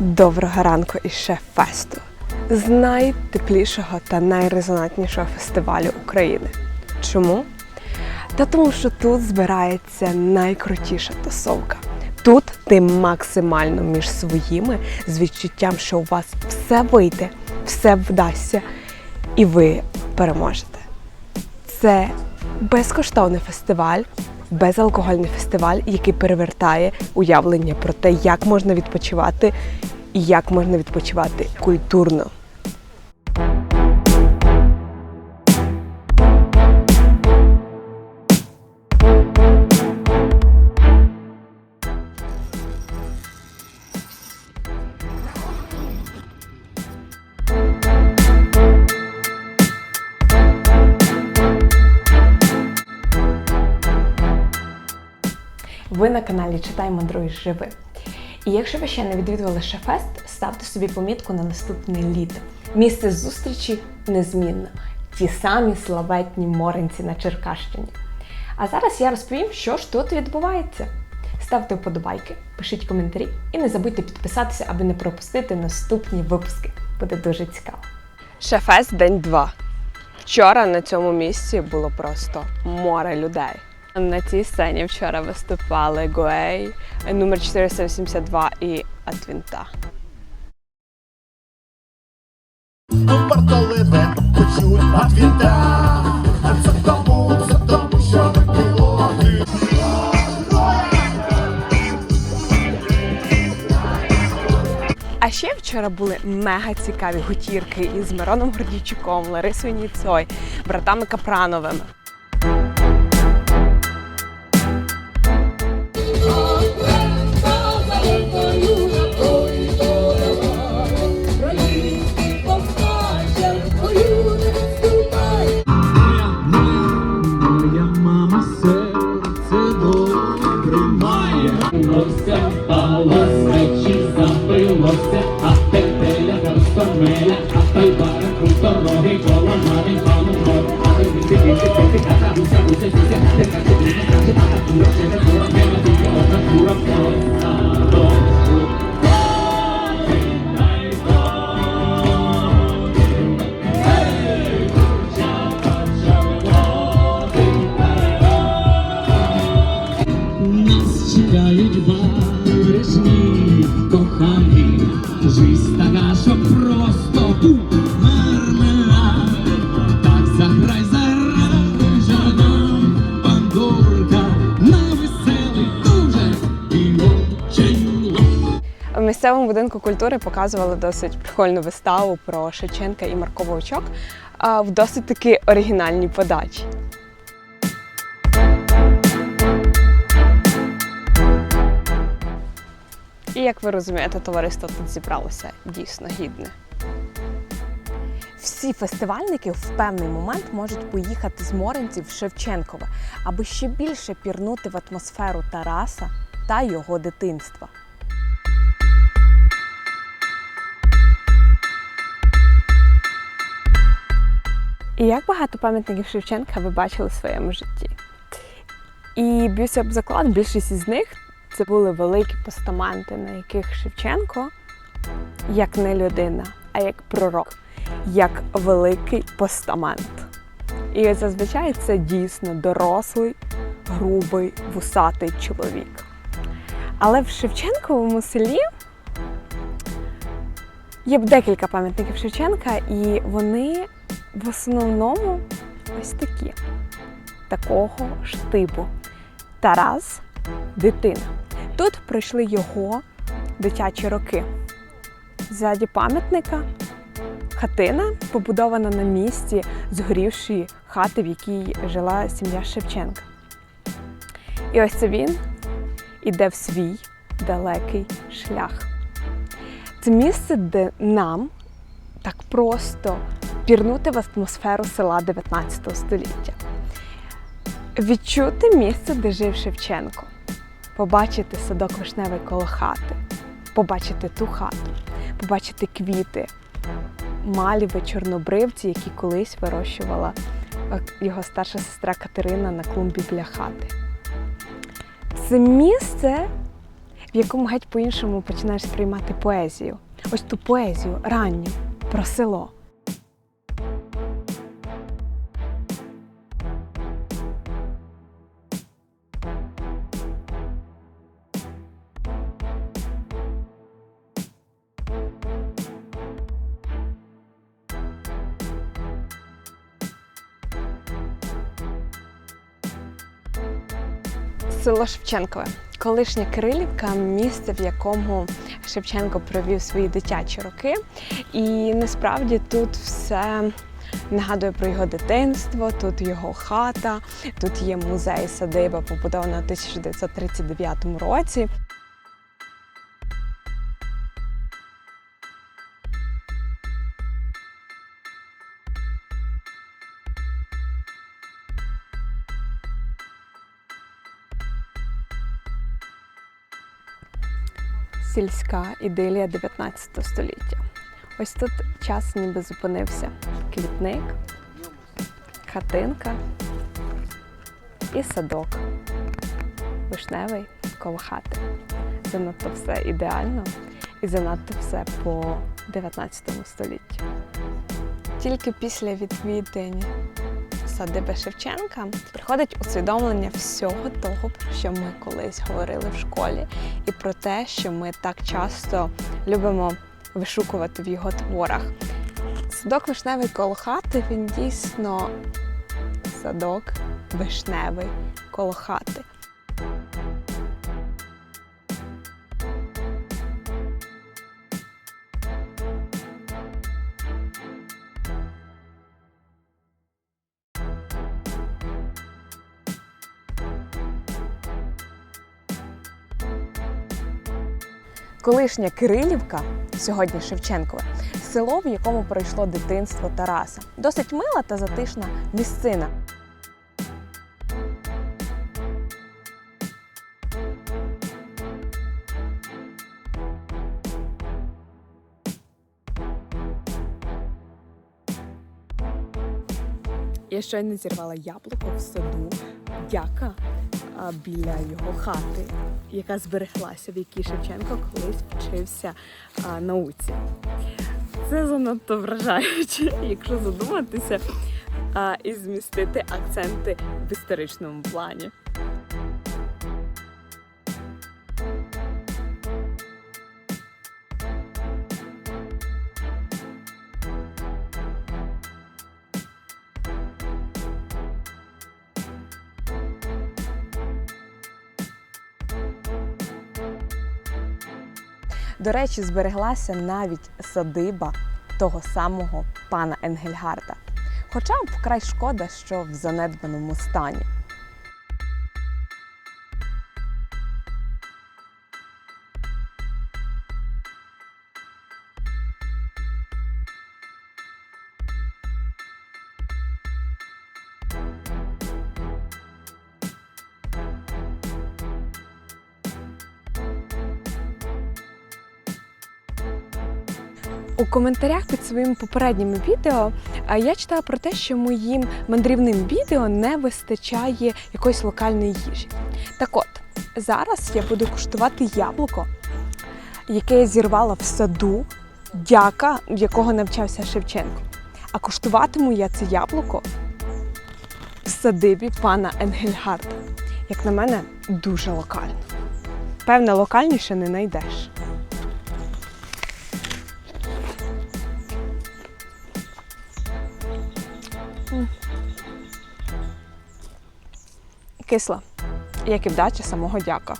Доброго ранку із Шеф-фесту, з найтеплішого та найрезонантнішого фестивалю України. Чому? Та тому, що тут збирається найкрутіша тусовка. Тут ти максимально між своїми з відчуттям, що у вас все вийде, все вдасться, і ви переможете. Це безкоштовний фестиваль, безалкогольний фестиваль, який перевертає уявлення про те, як можна відпочивати і як можна відпочивати культурно. Ви на каналі Читай Мандруй Живи. І якщо ви ще не відвідували Шефест, ставте собі помітку на наступне літо. Місце зустрічі незмінно. Ті самі славетні моренці на Черкащині. А зараз я розповім, що ж тут відбувається. Ставте вподобайки, пишіть коментарі і не забудьте підписатися, аби не пропустити наступні випуски. Буде дуже цікаво. Шефест день 2. Вчора на цьому місці було просто море людей. На цій сцені вчора виступали Гуей, номер 482 і Адвінта. А ще вчора були мега цікаві гутірки із Мироном Гордійчуком, Ларисою Ніцой, братами Капрановими. Має. Лося впалося, місцевому будинку культури показували досить прикольну виставу про Шевченка і Марко Вовчок в досить таки оригінальній подачі. І як ви розумієте, товариство тут зібралося дійсно гідне. Всі фестивальники в певний момент можуть поїхати з Моренців в Шевченкове, аби ще більше пірнути в атмосферу Тараса та його дитинства. І як багато пам'ятників Шевченка ви бачили в своєму житті? І б'юся об заклад, більшість із них це були великі постаменти, на яких Шевченко як не людина, а як пророк, як великий постамент. І зазвичай це дійсно дорослий, грубий, вусатий чоловік. Але в Шевченковому селі є декілька пам'ятників Шевченка, і вони в основному ось такі, такого ж типу. Тарас дитина. Тут пройшли його дитячі роки. Ззаді пам'ятника хатина, побудована на місці згорівшої хати, в якій жила сім'я Шевченка. І ось це він іде в свій далекий шлях. Це місце, де нам так просто пірнути в атмосферу села 19 століття. Відчути місце, де жив Шевченко, побачити садок вишневий коло хати, побачити ту хату, побачити квіти, маліви чорнобривці, які колись вирощувала е, його старша сестра Катерина на клумбі біля хати. Це місце, в якому геть по-іншому починаєш сприймати поезію. Ось ту поезію ранню про село. Село Шевченкове, колишня Кирилівка, місце, в якому Шевченко провів свої дитячі роки. І насправді тут все нагадує про його дитинство, тут його хата, тут є музей садиба, побудована у 1939 році. Сільська ідилія 19 століття. Ось тут час ніби зупинився. Квітник, хатинка і садок. Вишневий коло хати. Занадто все ідеально і занадто все по 19 столітті. Тільки після відвідень садиби Шевченка приходить усвідомлення всього того, про що ми колись говорили в школі, і про те, що ми так часто любимо вишукувати в його творах. Садок вишневий коло хати він дійсно садок вишневий коло хати. Колишня Кирилівка, сьогодні Шевченкове, село, в якому пройшло дитинство Тараса. Досить мила та затишна місцина. Я щойно зірвала яблуко в саду, дяка біля його хати, яка збереглася, в якій Шевченко колись вчився науці. Це занадто вражаюче, якщо задуматися і змістити акценти в історичному плані. До речі, збереглася навіть садиба того самого пана Енгельгарда. Хоча вкрай шкода, що в занедбаному стані. У коментарях під своїми попередніми відео я читала про те, що моїм мандрівним відео не вистачає якоїсь локальної їжі. Так от, зараз я буду куштувати яблуко, яке я зірвала в саду, дяка, якого навчався Шевченко. А куштуватиму я це яблуко в садибі пана Енгельгарда. Як на мене, дуже локально. Певне, локальніше не знайдеш. Кисла, як і вдача самого дяка.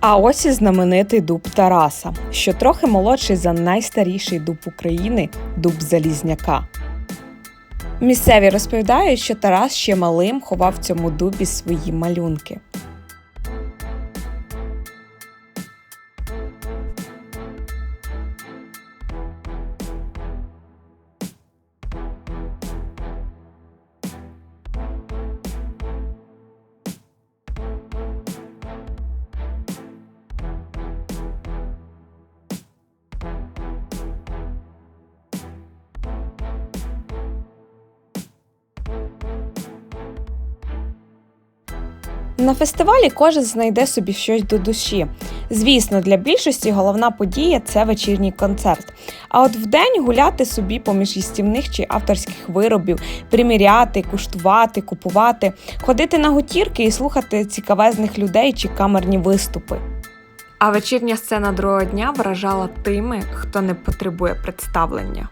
А ось і знаменитий дуб Тараса, що трохи молодший за найстаріший дуб України дуб Залізняка. Місцеві розповідають, що Тарас ще малим ховав цьому дубі свої малюнки. На фестивалі кожен знайде собі щось до душі. Звісно, для більшості головна подія це вечірній концерт. А от вдень гуляти собі поміж їстівних чи авторських виробів, приміряти, куштувати, купувати, ходити на гутірки і слухати цікавезних людей чи камерні виступи. А вечірня сцена другого дня вражала тими, хто не потребує представлення.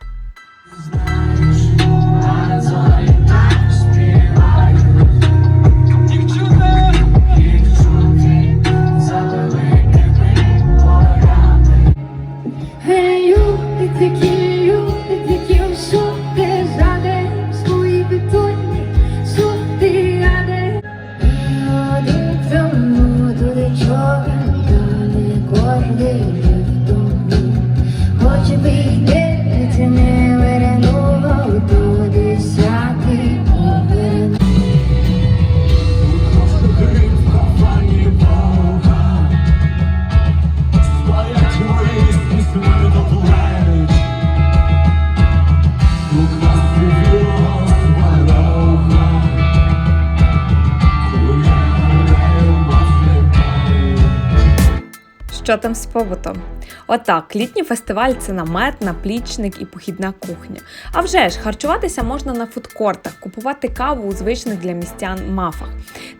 Що там з побутом? Отак, літній фестиваль це намет, наплічник і похідна кухня. А вже ж, харчуватися можна на фудкортах, купувати каву у звичних для містян мафах.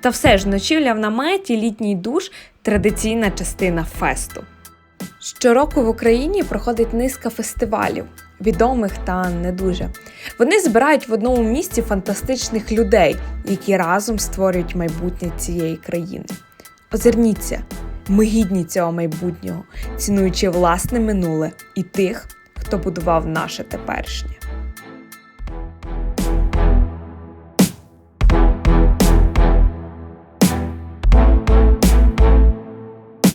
Та все ж, ночівля в наметі, літній душ традиційна частина фесту. Щороку в Україні проходить низка фестивалів, відомих та не дуже. Вони збирають в одному місці фантастичних людей, які разом створюють майбутнє цієї країни. Озирніться, ми гідні цього майбутнього, цінуючи власне минуле і тих, хто будував наше теперішнє.